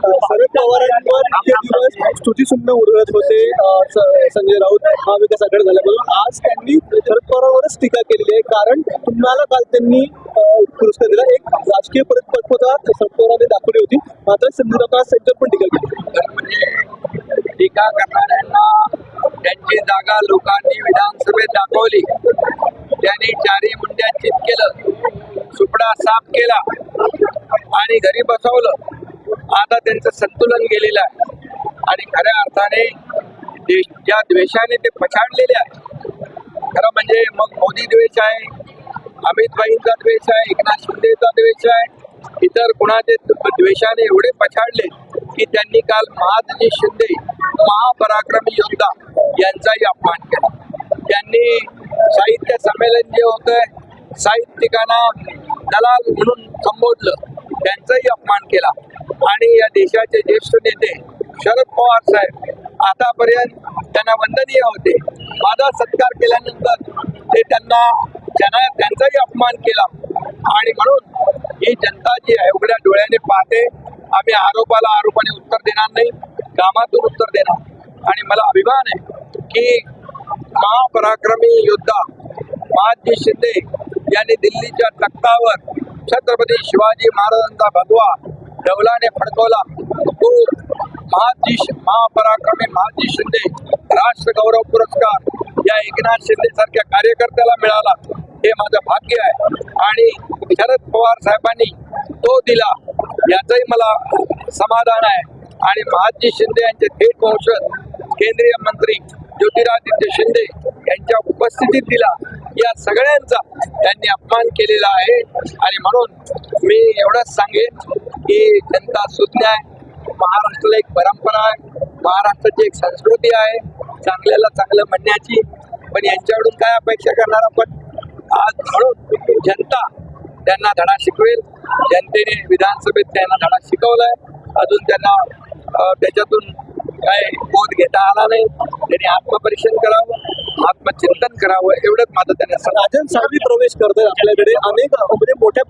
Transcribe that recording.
शरद पवारांवर इतके दिवस स्तुतीसुमन उडवत होते. स- संजय राऊत महाविकास आघाडी झाल्यापासून आज त्यांनी शरद पवारांवरच टीका केलेली आहे. कारण तुम्हाला काल त्यांनी पुरस्कार दिला. एक राजकीय परिपक्वता शरद पवारांनी दाखवली होती. मात्र संजय राऊत यांच्यावर पण टीका केली. म्हणजे टीका करणाऱ्यांना त्यांची जागा लोकांनी विधानसभेत दाखवली. त्यांनी चारी मुंड्यांचित केलं. सुपडा साफ केला आणि घरी बसवलं. आता त्यांचं संतुलन गेलेलं आहे. आणि खऱ्या अर्थाने देश ज्या द्वेषाने ते पछाडलेले आहे खरं म्हणजे मग मोदी द्वेष आहे अमित भाईंचा द्वेष आहे एकनाथ शिंदेचा द्वेष आहे इतर कुणाचे द्वेषाने एवढे पछाडले की त्यांनी काल महादजी शिंदे महापराक्रमी योद्धा यांचाही अपमान केला. त्यांनी साहित्य संमेलन जे होतं साहित्यिकांना दलाल म्हणून संबोधलं. त्यांचाही अपमान केला. आणि या देशाचे ज्येष्ठ नेते शरद पवार साहेब आतापर्यंत त्यांना वंदनीय होते. माझा सत्कार केल्यानंतर ते त्यांना त्यांना त्यांचाही अपमान केला. आणि म्हणून ही जनता जी आहे उघड्या डोळ्याने पाहते. आम्ही आरोपाला आरोपाने उत्तर देणार नाही कामातून उत्तर देणार. आणि मला अभिमान आहे की महापराक्रमी योद्धा महाजी शिंदे यांनी दिल्लीच्या तख्तावर छत्रपती शिवाजी महाराजांचा भगवा डवलाने फडकवला. तो महाजी महापराक्रमी महाजी शिंदे राष्ट्र गौरव पुरस्कार या एकनाथ शिंदे सारख्या कार्यकर्त्याला मिळाला. हे माझं भाग्य आहे. आणि शरद पवार साहेबांनी तो दिला. याचंही मला समाधान आहे. आणि महाजी शिंदे यांचे थेट वंशज केंद्रीय मंत्री ज्योतिरादित्य शिंदे यांच्या उपस्थितीत दिला या सगळ्यांचा त्यांनी अपमान केलेला आहे. आणि म्हणून मी एवढंच सांगेन की जनता सुज्ञ आहे. महाराष्ट्राला एक परंपरा आहे. महाराष्ट्राची एक संस्कृती आहे. चांगल्याला चांगलं म्हणण्याची. पण यांच्याकडून काय अपेक्षा करणार आपण? आज म्हणून जनता त्यांना धडा शिकवेल. जनतेने विधानसभेत त्यांना धडा शिकवलाय. अजून त्यांना त्याच्यातून काय बोध घेता आला नाही. त्यांनी आत्मपरीक्षण करावं आत्मचिंतन करावं एवढंच माझं त्यांना राजन साळवी प्रवेश करतात आपल्याकडे. अनेक म्हणजे मोठ्या